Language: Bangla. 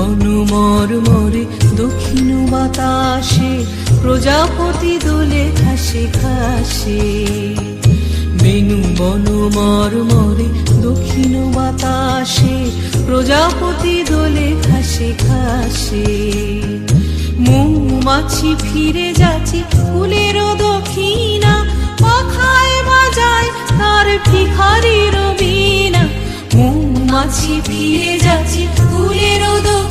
বিনু বনু মর মরে দক্ষিণ বাতাসে, প্রজাপতি দোলে খাসে খাসে বেনু বনু মর মরে দক্ষিণ বাতাসে, প্রজাপতি দোলে খাসে খাসে মৌমাছি ফিরে যাচ্ছে ফুলের দক্ষিণা, পাখায় বাজায় তার ভিখারির বিনা মৌমাছি ফিরে যাচ্ছে